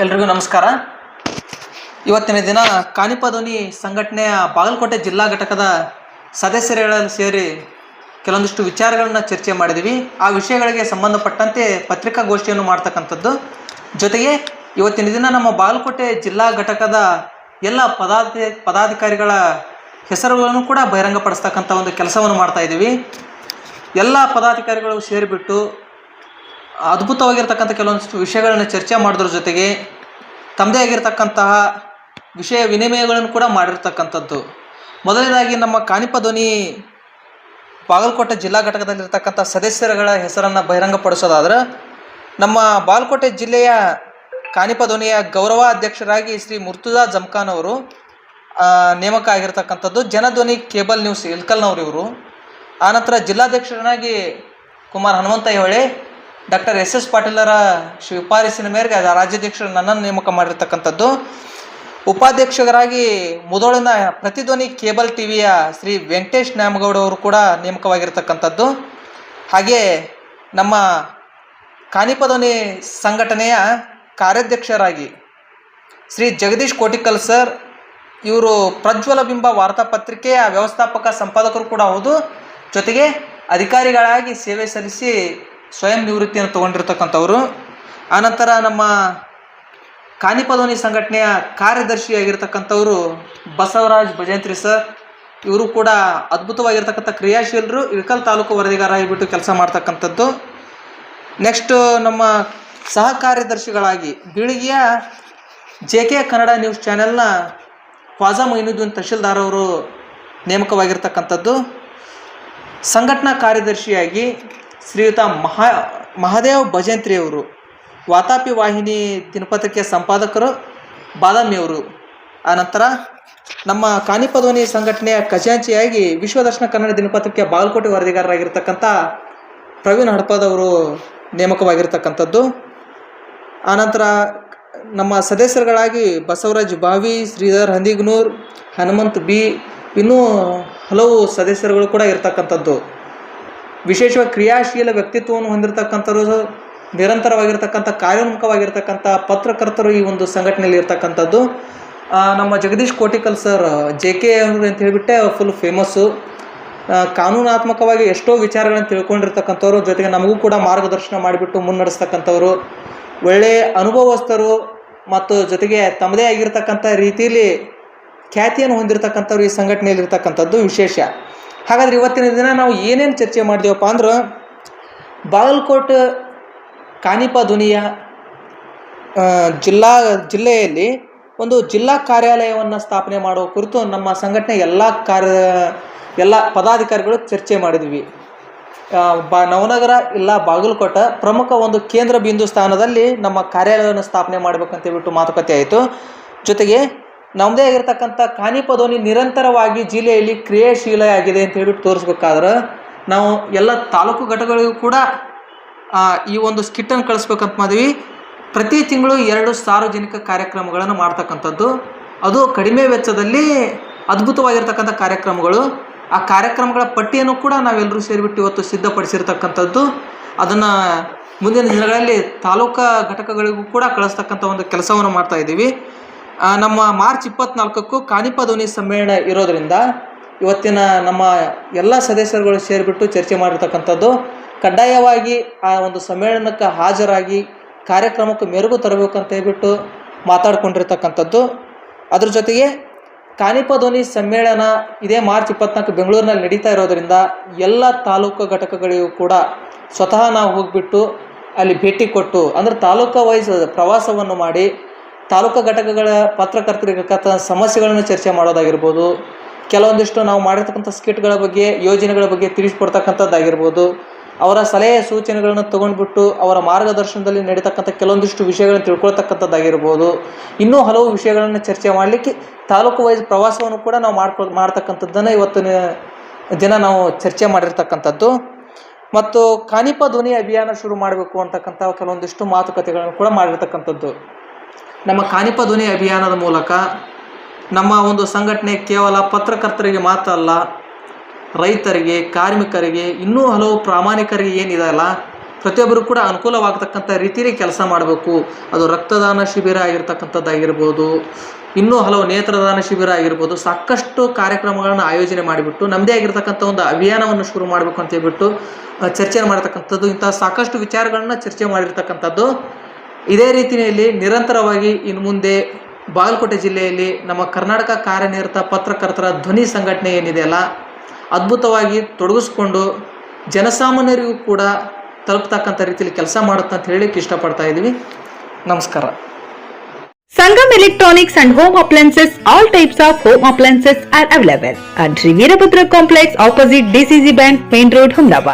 ಎಲ್ರಿಗೂ ನಮಸ್ಕಾರ. ಇವತ್ತಿನ ದಿನ ಕಾನಿಪಧ್ವನಿ ಸಂಘಟನೆಯ ಬಾಗಲಕೋಟೆ ಜಿಲ್ಲಾ ಘಟಕದ ಸದಸ್ಯರುಗಳಲ್ಲಿ ಸೇರಿ ಕೆಲವೊಂದಿಷ್ಟು ವಿಚಾರಗಳನ್ನು ಚರ್ಚೆ ಮಾಡಿದ್ವಿ. ಆ ವಿಷಯಗಳಿಗೆ ಸಂಬಂಧಪಟ್ಟಂತೆ ಪತ್ರಿಕಾಗೋಷ್ಠಿಯನ್ನು ಮಾಡ್ತಕ್ಕಂಥದ್ದು. ಜೊತೆಗೆ ಇವತ್ತಿನ ದಿನ ನಮ್ಮ ಬಾಗಲಕೋಟೆ ಜಿಲ್ಲಾ ಘಟಕದ ಎಲ್ಲ ಪದಾಧಿ, ಪದಾಧಿಕಾರಿಗಳ ಹೆಸರುಗಳನ್ನು ಕೂಡ ಬಹಿರಂಗಪಡಿಸ್ತಕ್ಕಂಥ ಒಂದು ಕೆಲಸವನ್ನು ಮಾಡ್ತಾ ಇದ್ದೀವಿ ಎಲ್ಲ ಪದಾಧಿಕಾರಿಗಳು ಸೇರಿಬಿಟ್ಟು ಅದ್ಭುತವಾಗಿರ್ತಕ್ಕಂಥ ಕೆಲವೊಂದಿಷ್ಟು ವಿಷಯಗಳನ್ನು ಚರ್ಚೆ ಮಾಡೋದ್ರ ಜೊತೆಗೆ ತಮ್ಮದೇ ಆಗಿರ್ತಕ್ಕಂತಹ ವಿಷಯ ವಿನಿಮಯಗಳನ್ನು ಕೂಡ ಮಾಡಿರ್ತಕ್ಕಂಥದ್ದು. ಮೊದಲನೇದಾಗಿ ನಮ್ಮ ಕಾಣಿಪ ಧ್ವನಿ ಬಾಗಲಕೋಟೆ ಜಿಲ್ಲಾ ಘಟಕದಲ್ಲಿರ್ತಕ್ಕಂಥ ಸದಸ್ಯರುಗಳ ಹೆಸರನ್ನು ಬಹಿರಂಗಪಡಿಸೋದಾದ್ರೆ, ನಮ್ಮ ಬಾಗಲಕೋಟೆ ಜಿಲ್ಲೆಯ ಕಾಣಿಪ ಧ್ವನಿಯ ಗೌರವ ಅಧ್ಯಕ್ಷರಾಗಿ ಶ್ರೀ ಮುರ್ತುಜಾ ಜಮ್ಖಾನ್ ಅವರು ನೇಮಕ ಆಗಿರ್ತಕ್ಕಂಥದ್ದು. ಜನಧ್ವನಿ ಕೇಬಲ್ ನ್ಯೂಸ್ ಇಲ್ಕಲ್ನವ್ರು ಇವರು. ಆನಂತರ ಜಿಲ್ಲಾಧ್ಯಕ್ಷರನ್ನಾಗಿ Kumar Hanumantha Hole doctor S S ಪಾಟೀಲರ ಶಿಫಾರಸಿನ ಮೇರೆಗೆ ರಾಜ್ಯಾಧ್ಯಕ್ಷರು ನನ್ನನ್ನು ನೇಮಕ ಮಾಡಿರ್ತಕ್ಕಂಥದ್ದು. ಉಪಾಧ್ಯಕ್ಷರಾಗಿ ಮುದೋಳಿನ ಪ್ರತಿಧ್ವನಿ ಕೇಬಲ್ ಟಿವಿಯ ಶ್ರೀ ವೆಂಕಟೇಶ್ ನ್ಯಾಮಗೌಡ ಅವರು ಕೂಡ ನೇಮಕವಾಗಿರ್ತಕ್ಕಂಥದ್ದು. ಹಾಗೆ ನಮ್ಮ ಕಾನಿಪಧ್ವನಿ ಸಂಘಟನೆಯ ಕಾರ್ಯಾಧ್ಯಕ್ಷರಾಗಿ ಶ್ರೀ ಜಗದೀಶ್ ಕೋಟಿಕಲ್ ಸರ್, ಇವರು ಪ್ರಜ್ವಲ ಬಿಂಬ ವಾರ್ತಾಪತ್ರಿಕೆಯ ವ್ಯವಸ್ಥಾಪಕ ಸಂಪಾದಕರು ಕೂಡ ಹೌದು. ಜೊತೆಗೆ ಅಧಿಕಾರಿಗಳಾಗಿ ಸೇವೆ ಸಲ್ಲಿಸಿ ಸ್ವಯಂ ನಿವೃತ್ತಿಯನ್ನು ತಗೊಂಡಿರ್ತಕ್ಕಂಥವ್ರು. ಆನಂತರ ನಮ್ಮ ಕಾನಿಪದೋನಿ ಸಂಘಟನೆಯ ಕಾರ್ಯದರ್ಶಿಯಾಗಿರ್ತಕ್ಕಂಥವರು ಬಸವರಾಜ್ ಭಜಂತ್ರಿ ಸರ್. ಇವರು ಕೂಡ ಅದ್ಭುತವಾಗಿರ್ತಕ್ಕಂಥ ಕ್ರಿಯಾಶೀಲರು, ಇಳಕಲ್ ತಾಲೂಕು ವರದಿಗಾರ ಆಗಿಬಿಟ್ಟು ಕೆಲಸ ಮಾಡ್ತಕ್ಕಂಥದ್ದು. ನೆಕ್ಸ್ಟು ನಮ್ಮ ಸಹ ಕಾರ್ಯದರ್ಶಿಗಳಾಗಿ ಬೀಳಿಗೆಯ ಜೆ ಕೆ ಕನ್ನಡ ನ್ಯೂಸ್ ಚಾನೆಲ್ನ ಖ್ವಾಜಾ ಮೊಯಿನುದ್ದೀನ್ ತಹಶೀಲ್ದಾರ್ ಅವರು ನೇಮಕವಾಗಿರ್ತಕ್ಕಂಥದ್ದು. ಸಂಘಟನಾ ಕಾರ್ಯದರ್ಶಿಯಾಗಿ ಶ್ರೀಯುತ ಮಹಾ, ಮಹಾದೇವ್ ಭಜಂತ್ರಿ ಅವರು, ವಾತಾಪಿ ವಾಹಿನಿ ದಿನಪತ್ರಿಕೆಯ ಸಂಪಾದಕರು ಬಾದಾಮಿಯವರು ಆನಂತರ ನಮ್ಮ ಕಾನಿಪಧ್ವನಿ ಸಂಘಟನೆಯ ಖಜಾಂಚಿಯಾಗಿ ವಿಶ್ವದರ್ಶನ ಕನ್ನಡ ದಿನಪತ್ರಿಕೆಯ ಬಾಗಲಕೋಟೆ ವರದಿಗಾರರಾಗಿರ್ತಕ್ಕಂಥ ಪ್ರವೀಣ್ ಹಡಪದವರು ನೇಮಕವಾಗಿರ್ತಕ್ಕಂಥದ್ದು. ಆನಂತರ ನಮ್ಮ ಸದಸ್ಯರುಗಳಾಗಿ ಬಸವರಾಜ್ ಬಾವಿ, ಶ್ರೀಧರ್ ಹಂದಿಗನೂರ್, ಹನುಮಂತ್ ಬಿ, ಇನ್ನೂ ಹಲವು ಸದಸ್ಯರುಗಳು ಕೂಡ ಇರ್ತಕ್ಕಂಥದ್ದು. ವಿಶೇಷವಾಗಿ ಕ್ರಿಯಾಶೀಲ ವ್ಯಕ್ತಿತ್ವವನ್ನು ಹೊಂದಿರತಕ್ಕಂಥವ್ರು ನಿರಂತರವಾಗಿರ್ತಕ್ಕಂಥ, ಕಾರ್ಯೋನ್ಮುಖವಾಗಿರ್ತಕ್ಕಂಥ ಪತ್ರಕರ್ತರು ಈ ಒಂದು ಸಂಘಟನೆಯಲ್ಲಿ ಇರ್ತಕ್ಕಂಥದ್ದು. ನಮ್ಮ Jagadish Kotikal sir, J K ಅವರು ಅಂತ ಹೇಳಿಬಿಟ್ಟೆ ಫುಲ್ ಫೇಮಸ್ಸು ಕಾನೂನಾತ್ಮಕವಾಗಿ ಎಷ್ಟೋ ವಿಚಾರಗಳನ್ನು ತಿಳ್ಕೊಂಡಿರ್ತಕ್ಕಂಥವ್ರು, ಜೊತೆಗೆ ನಮಗೂ ಕೂಡ ಮಾರ್ಗದರ್ಶನ ಮಾಡಿಬಿಟ್ಟು ಮುನ್ನಡೆಸ್ತಕ್ಕಂಥವ್ರು. ಒಳ್ಳೆಯ ಅನುಭವಸ್ಥರು ಮತ್ತು ಜೊತೆಗೆ ತಮ್ಮದೇ ಆಗಿರ್ತಕ್ಕಂಥ ರೀತಿಯಲ್ಲಿ ಖ್ಯಾತಿಯನ್ನು ಹೊಂದಿರತಕ್ಕಂಥವ್ರು ಈ ಸಂಘಟನೆಯಲ್ಲಿರ್ತಕ್ಕಂಥದ್ದು ವಿಶೇಷ. ಹಾಗಾದ್ರೆ ಇವತ್ತಿನ ದಿನ ನಾವು ಏನೇನು ಚರ್ಚೆ ಮಾಡಿದೆವಪ್ಪ ಅಂದ್ರೆ ಬಾಗಲಕೋಟೆ, ಕಾನಿಪ ಧ್ವನಿಯ ಜಿಲ್ಲಾ, ಜಿಲ್ಲೆಯಲ್ಲಿ ಒಂದು ಜಿಲ್ಲಾ ಕಾರ್ಯಾಲಯವನ್ನು ಸ್ಥಾಪನೆ ಮಾಡುವ ಕುರಿತು ನಮ್ಮ ಸಂಘಟನೆ ಎಲ್ಲ ಕಾರ್ಯ, ಎಲ್ಲ ಪದಾಧಿಕಾರಿಗಳು ಚರ್ಚೆ ಮಾಡಿದ್ವಿ. ಬ ಬಾ, ನವನಗರ ಇಲ್ಲ ಬಾಗಲಕೋಟೆ ಪ್ರಮುಖ ಒಂದು ಕೇಂದ್ರ ಬಿಂದು ಸ್ಥಾನದಲ್ಲಿ ನಮ್ಮ ಕಾರ್ಯಾಲಯವನ್ನು ಸ್ಥಾಪನೆ ಮಾಡಬೇಕಂತ ಹೇಳ್ಬಿಟ್ಟು ಮಾತುಕತೆ ಆಯಿತು. ಜೊತೆಗೆ ನಮ್ಮದೇ ಆಗಿರ್ತಕ್ಕಂಥ ಖಾನಿಪದೋನಿ ನಿರಂತರವಾಗಿ ಜಿಲ್ಲೆಯಲ್ಲಿ ಕ್ರಿಯಾಶೀಲ ಆಗಿದೆ ಅಂತ ಹೇಳ್ಬಿಟ್ಟು ತೋರಿಸ್ಬೇಕಾದ್ರೆ ನಾವು ಎಲ್ಲ ತಾಲೂಕು ಘಟಕಗಳಿಗೂ ಕೂಡ ಈ ಒಂದು ಸ್ಕಿಟ್ಟನ್ನು ಕಳಿಸ್ಬೇಕಂತ ಮಾಡಿದ್ವಿ. ಪ್ರತಿ ತಿಂಗಳು ಎರಡು ಸಾರ್ವಜನಿಕ ಕಾರ್ಯಕ್ರಮಗಳನ್ನು ಮಾಡ್ತಕ್ಕಂಥದ್ದು. ಅದು ಕಡಿಮೆ ವೆಚ್ಚದಲ್ಲಿ ಅದ್ಭುತವಾಗಿರ್ತಕ್ಕಂಥ ಕಾರ್ಯಕ್ರಮಗಳು. ಆ ಕಾರ್ಯಕ್ರಮಗಳ ಪಟ್ಟಿಯನ್ನು ಕೂಡ ನಾವೆಲ್ಲರೂ ಸೇರಿಬಿಟ್ಟು ಇವತ್ತು ಸಿದ್ಧಪಡಿಸಿರ್ತಕ್ಕಂಥದ್ದು. ಅದನ್ನು ಮುಂದಿನ ದಿನಗಳಲ್ಲಿ ತಾಲೂಕಾ ಘಟಕಗಳಿಗೂ ಕೂಡ ಕಳಿಸ್ತಕ್ಕಂಥ ಒಂದು ಕೆಲಸವನ್ನು ಮಾಡ್ತಾ ಇದ್ದೀವಿ. ನಮ್ಮ ಮಾರ್ಚ್ ಇಪ್ಪತ್ನಾಲ್ಕಕ್ಕೂ ಕಾನಿಪ ಧ್ವನಿ ಸಮ್ಮೇಳನ ಇರೋದರಿಂದ ಇವತ್ತಿನ ನಮ್ಮ ಎಲ್ಲ ಸದಸ್ಯರುಗಳು ಸೇರಿಬಿಟ್ಟು ಚರ್ಚೆ ಮಾಡಿರ್ತಕ್ಕಂಥದ್ದು, ಕಡ್ಡಾಯವಾಗಿ ಆ ಒಂದು ಸಮ್ಮೇಳನಕ್ಕೆ ಹಾಜರಾಗಿ ಕಾರ್ಯಕ್ರಮಕ್ಕೆ ಮೆರುಗು ತರಬೇಕಂತ ಹೇಳ್ಬಿಟ್ಟು ಮಾತಾಡ್ಕೊಂಡಿರ್ತಕ್ಕಂಥದ್ದು. ಅದ್ರ ಜೊತೆಗೆ ಕಾನಿಪ ಧ್ವನಿ ಸಮ್ಮೇಳನ ಇದೇ ಮಾರ್ಚ್ ಇಪ್ಪತ್ನಾಲ್ಕು ಬೆಂಗಳೂರಿನಲ್ಲಿ ನಡೀತಾ ಇರೋದರಿಂದ ಎಲ್ಲ ತಾಲೂಕು ಘಟಕಗಳಿಗೂ ಕೂಡ ಸ್ವತಃ ನಾವು ಹೋಗಿಬಿಟ್ಟು ಅಲ್ಲಿ ಭೇಟಿ ಕೊಟ್ಟು, ಅಂದರೆ ತಾಲೂಕು ವೈಸ್ ಪ್ರವಾಸವನ್ನು ಮಾಡಿ ತಾಲೂಕು ಘಟಕಗಳ ಪತ್ರಕರ್ತರಿಗೆ ಸಮಸ್ಯೆಗಳನ್ನು ಚರ್ಚೆ ಮಾಡೋದಾಗಿರ್ಬೋದು, ಕೆಲವೊಂದಿಷ್ಟು ನಾವು ಮಾಡಿರ್ತಕ್ಕಂಥ ಸ್ಕಿಟ್ಗಳ ಬಗ್ಗೆ, ಯೋಜನೆಗಳ ಬಗ್ಗೆ ತಿಳಿಸ್ಕೊಡ್ತಕ್ಕಂಥದ್ದಾಗಿರ್ಬೋದು, ಅವರ ಸಲಹೆ ಸೂಚನೆಗಳನ್ನು ತಗೊಂಡ್ಬಿಟ್ಟು ಅವರ ಮಾರ್ಗದರ್ಶನದಲ್ಲಿ ನಡೀತಕ್ಕಂಥ ಕೆಲವೊಂದಿಷ್ಟು ವಿಷಯಗಳನ್ನು ತಿಳ್ಕೊಳ್ತಕ್ಕಂಥದ್ದಾಗಿರ್ಬೋದು. ಇನ್ನೂ ಹಲವು ವಿಷಯಗಳನ್ನು ಚರ್ಚೆ ಮಾಡಲಿಕ್ಕೆ ತಾಲೂಕು ವೈಸ್ ಪ್ರವಾಸವನ್ನು ಕೂಡ ನಾವು ಮಾಡ್ಕೊ, ಮಾಡ್ತಕ್ಕಂಥದ್ದನ್ನು ಇವತ್ತಿನ ದಿನ ನಾವು ಚರ್ಚೆ ಮಾಡಿರ್ತಕ್ಕಂಥದ್ದು. ಮತ್ತು ಕಾನಿಪ ಧ್ವನಿ ಅಭಿಯಾನ ಶುರು ಮಾಡಬೇಕು ಅಂತಕ್ಕಂಥ ಕೆಲವೊಂದಿಷ್ಟು ಮಾತುಕತೆಗಳನ್ನು ಕೂಡ ಮಾಡಿರ್ತಕ್ಕಂಥದ್ದು. ನಮ್ಮ ಕಾಣಿಪ ಧ್ವನಿ ಅಭಿಯಾನದ ಮೂಲಕ ನಮ್ಮ ಒಂದು ಸಂಘಟನೆ ಕೇವಲ ಪತ್ರಕರ್ತರಿಗೆ ಮಾತ್ರ ಅಲ್ಲ, ರೈತರಿಗೆ, ಕಾರ್ಮಿಕರಿಗೆ, ಇನ್ನೂ ಹಲವು ಪ್ರಾಮಾಣಿಕರಿಗೆ ಏನಿದೆಯಲ್ಲ ಪ್ರತಿಯೊಬ್ಬರು ಕೂಡ ಅನುಕೂಲವಾಗತಕ್ಕಂಥ ರೀತಿಯಲ್ಲಿ ಕೆಲಸ ಮಾಡಬೇಕು. ಅದು ರಕ್ತದಾನ ಶಿಬಿರ ಆಗಿರ್ತಕ್ಕಂಥದ್ದಾಗಿರ್ಬೋದು, ಇನ್ನೂ ಹಲವು ನೇತ್ರದಾನ ಶಿಬಿರ ಆಗಿರ್ಬೋದು, ಸಾಕಷ್ಟು ಕಾರ್ಯಕ್ರಮಗಳನ್ನು ಆಯೋಜನೆ ಮಾಡಿಬಿಟ್ಟು ನಮ್ಮದೇ ಆಗಿರ್ತಕ್ಕಂಥ ಒಂದು ಅಭಿಯಾನವನ್ನು ಶುರು ಮಾಡಬೇಕು ಅಂತ ಹೇಳ್ಬಿಟ್ಟು ಚರ್ಚೆ ಮಾಡತಕ್ಕಂಥದ್ದು, ಇಂತಹ ಸಾಕಷ್ಟು ವಿಚಾರಗಳನ್ನ ಚರ್ಚೆ ಮಾಡಿರ್ತಕ್ಕಂಥದ್ದು ಇದೇ ರೀತಿಯಲ್ಲಿ ನಿರಂತರವಾಗಿ ಇನ್ನು ಮುಂದೆ ಬಾಗಲಕೋಟೆ ಜಿಲ್ಲೆಯಲ್ಲಿ ನಮ್ಮ ಕರ್ನಾಟಕ ಕಾರ್ಯನಿರತ ಪತ್ರಕರ್ತರ ಧ್ವನಿ ಸಂಘಟನೆ ಏನಿದೆಯಲ್ಲ ಅದ್ಭುತವಾಗಿ ತೊಡಗಿಸ್ಕೊಂಡು ಜನಸಾಮಾನ್ಯರಿಗೂ ಕೂಡ ತಲುಪ್ತಕ್ಕಂಥ ರೀತಿಯಲ್ಲಿ ಕೆಲಸ ಮಾಡುತ್ತೆ ಅಂತ ಹೇಳಲಿಕ್ಕೆ ಇಷ್ಟಪಡ್ತಾ ಇದ್ದೀವಿ. ನಮಸ್ಕಾರ. Sangam electronics and home Appliances, all types of home appliances are available. At Shri Veerabhadra Complex opposite DCC bank Main road Humdabad.